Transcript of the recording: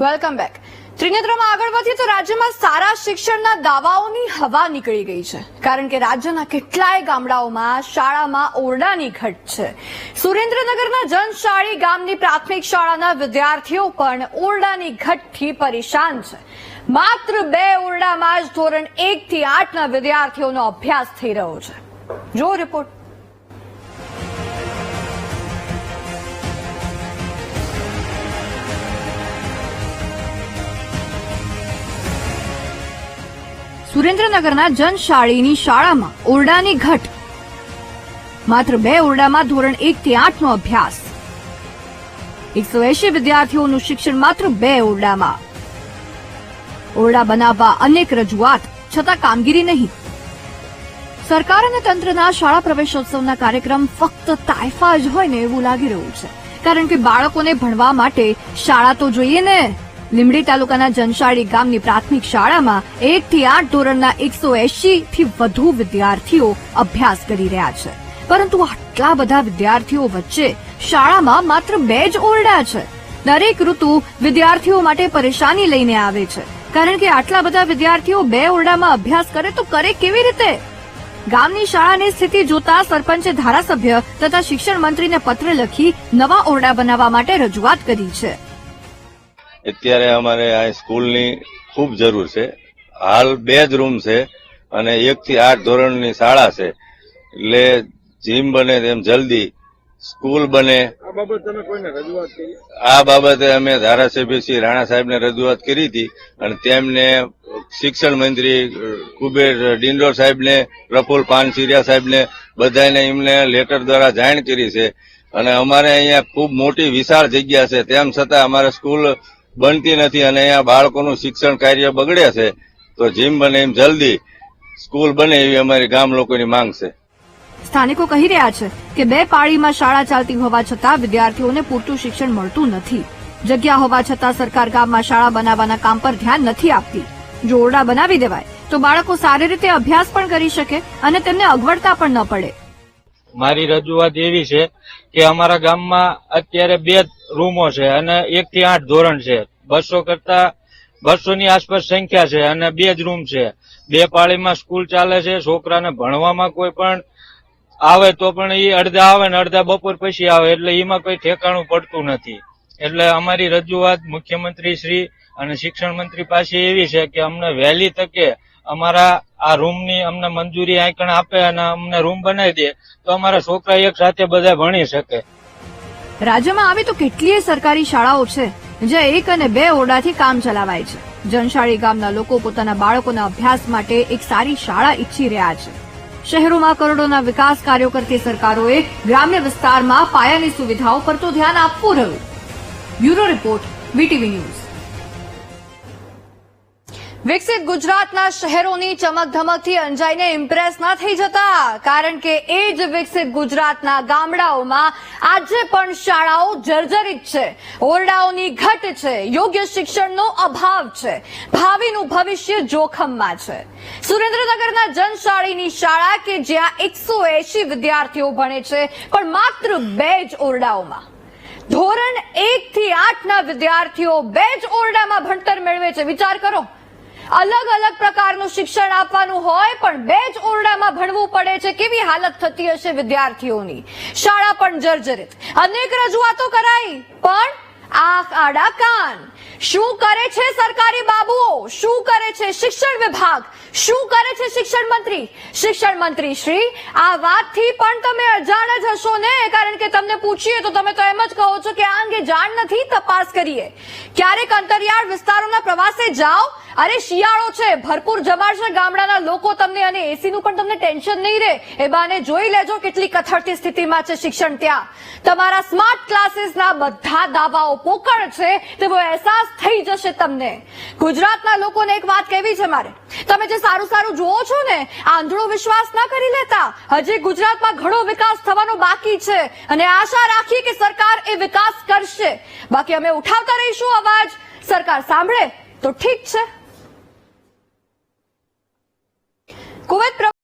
Welcome back ત્રિનેત્રમાં આગળ વધીએ તો રાજ્યમાં સારા શિક્ષણના દાવાઓની હવા નીકળી ગઈ છે. કારણ કે રાજ્યના કેટલાય ગામડાઓમાં શાળામાં ઓરડાની ઘટ છે. સુરેન્દ્રનગરના જનશાળી ગામની પ્રાથમિક શાળાના વિદ્યાર્થીઓ પણ ઓરડાની ઘટથી પરેશાન છે. માત્ર બે ઓરડામાં જ ધોરણ એક થી આઠના વિદ્યાર્થીઓનો અભ્યાસ થઈ રહ્યો છે. જો રિપોર્ટ સુરેન્દ્રનગરના જનશાળીની શાળામાં ઓરડાની ઘટ. માત્ર બે ઓરડામાં ધોરણ એક થી આઠનો અભ્યાસ. એકસો એસી વિદ્યાર્થીઓનું શિક્ષણ માત્ર બે ઓરડામાં. ઓરડા બનાવવા અનેક રજૂઆત, છતાં કામગીરી નહીં. સરકાર અને તંત્રના શાળા પ્રવેશોત્સવના કાર્યક્રમ ફક્ત તાયફા જ હોય ને એવું લાગી રહ્યું છે. કારણ કે બાળકોને ભણવા માટે શાળા તો જોઈએ ને. લીમડી તાલુકાના જનશાળી ગામની પ્રાથમિક શાળામાં એક થી આઠ ધોરણના એકસો થી વધુ વિદ્યાર્થીઓ અભ્યાસ કરી રહ્યા છે. પરંતુ આટલા બધા વિદ્યાર્થીઓ વચ્ચે શાળામાં માત્ર બે જ ઓરડા છે. દરેક ઋતુ વિદ્યાર્થીઓ માટે પરેશાની લઈને આવે છે. કારણ કે આટલા બધા વિદ્યાર્થીઓ બે ઓરડામાં અભ્યાસ કરે તો કરે કેવી રીતે? ગામની શાળાની સ્થિતિ જોતા સરપંચે ધારાસભ્ય તથા શિક્ષણ મંત્રીને પત્ર લખી નવા ઓરડા બનાવવા માટે રજૂઆત કરી છે. અત્યારે અમારે આ સ્કૂલની ખૂબ જરૂર છે. હાલ બે જ રૂમ છે અને એક થી આઠ ધોરણની શાળા છે. એટલે જીમ બને તેમ જલ્દી સ્કૂલ બને. આ બાબત અમે ધારાસભ્ય શ્રી રાણા સાહેબને રજૂઆત કરી હતી અને તેમને શિક્ષણ મંત્રી કુબેર ડિંડોર સાહેબને પ્રફુલ પાનસિરિયા સાહેબને બધાને એમને લેટર દ્વારા જાણ કરી છે. અને અમારે અહીંયા ખૂબ મોટી વિશાળ જગ્યા છે. તેમ છતાં અમારે સ્કૂલ બનતી નથી અને અહીંયા બાળકોનું શિક્ષણ કાર્ય બગડે છે તો જીમ બને એમ જલ્દી. સ્કૂલ બને એવી અમારી ગામ લોકોની માંગ છે. સ્થાનિકો કહી રહ્યા છે કે બે પાળીમાં શાળા ચાલતી હોવા છતાં વિદ્યાર્થીઓને પૂરતું શિક્ષણ મળતું નથી. જગ્યા હોવા છતાં સરકાર ગામમાં શાળા બનાવવાના કામ પર ધ્યાન નથી આપતી. જો ઓરડા બનાવી દેવાય તો બાળકો સારી રીતે અભ્યાસ પણ કરી શકે અને તેમને અગવડતા પણ ન પડે. મારી રજૂઆત એવી છે કે અમારા ગામમાં અત્યારે બે રૂમો છે અને એક થી આઠ ધોરણ છે. બસો કરતા બસો ની આસપાસ સંખ્યા છે અને બે જ રૂમ છે. બે પાળીમાં સ્કૂલ ચાલે છે, છોકરાને ભણવામાં કોઈ પણ આવે તો પણ એ અડધા આવે ને અડધા બપોર પછી આવે, એટલે એમાં કોઈ ઠેકાણું પડતું નથી. એટલે અમારી રજૂઆત મુખ્યમંત્રી શ્રી અને શિક્ષણ મંત્રી પાસે એવી છે કે અમને વહેલી તકે અમારા આ રૂમની અમને મંજૂરી આંકણ આપે અને અમને રૂમ બનાવી દે, તો અમારા છોકરા એક સાથે બધા ભણી શકે. રાજ્યમાં આવી તો કેટલીય સરકારી શાળાઓ છે, જે એક અને બે ઓરડાથી કામ ચલાવાય છે. જનશાળી ગામના લોકો પોતાના બાળકોના અભ્યાસ માટે એક સારી શાળા ઈચ્છી રહ્યા છે. શહેરોમાં કરોડોના વિકાસ કાર્યો કરતી સરકારોએ ગ્રામ્ય વિસ્તારમાં પાયાની સુવિધાઓ પર તો ધ્યાન આપવું રહ્યું. Bureau report, VTV news. વિકસિત ગુજરાતના શહેરોની ચમકધમકથી અંજાઈને ઇમ્પ્રેસ ના થઈ જતા, કારણ કે એ જ વિકસિત ગુજરાતના ગામડાઓમાં આજે પણ શાળાઓ જર્જરિત છે. ઓરડાઓની ઘટ છે, યોગ્ય શિક્ષણનો અભાવ છે, ભાવિનું ભવિષ્ય જોખમમાં છે. સુરેન્દ્રનગરના જનશાળીની શાળા કે જ્યાં એકસો એસી વિદ્યાર્થીઓ ભણે છે, પણ માત્ર બે જ ઓરડાઓમાં. ધોરણ એક થી આઠના વિદ્યાર્થીઓ બે જ ઓરડામાં ભણતર મેળવે છે. વિચાર કરો. અલગ અલગ પ્રકારનું શિક્ષણ આપવાનું હોય, પણ બે જ ઓરડામાં ભણવું પડે છે. કેવી હાલત થતી હશે વિદ્યાર્થીઓની? શાળા પણ જર્જરિત. અનેક રજૂઆતો કરાઈ, પણ આંખ આડા કાન. શું કરે છે સરકારી બાબુઓ? શું કરે છે શિક્ષણ વિભાગ? શું કરે છે શિક્ષણ મંત્રી? શિક્ષણ મંત્રી શ્રી, આ વાતથી પણ તમે અજાણ જ હશો ને? કારણ કે તમને પૂછીએ તો તમે તો એમ જ કહો છો કે આ અંગે જાણ નથી, તપાસ કરીએ. ક્યારેક અંતરિયાળ વિસ્તારોના પ્રવાસે જાઓ અરે શિયાળો છે. ભરપૂર જમાડશે ગામડાના લોકો તમને અને એસીનું પણ તમને ટેન્શન નહીં રહે. એ બાને જોઈ લેજો કેટલી કથળતી સ્થિતિમાં છે શિક્ષણ ત્યાં. તમારા સ્માર્ટ ક્લાસીસના બધા દાવાઓ પોકળ છે. તેવો અહેસાસ થઈ જશે તમને. ગુજરાતના લોકોને એક વાત કહેવી છે મારે. તમે જે સારું સારું જુઓ છો ને આંધળો વિશ્વાસ ના કરી લેતા. હજી ગુજરાતમાં ઘણો વિકાસ થવાનો બાકી છે. અને આશા રાખીએ કે સરકાર એ વિકાસ કરશે. બાકી અમે ઉઠાવતા રહીશું અવાજ. સરકાર સાંભળે તો ઠીક છે. કુવૈત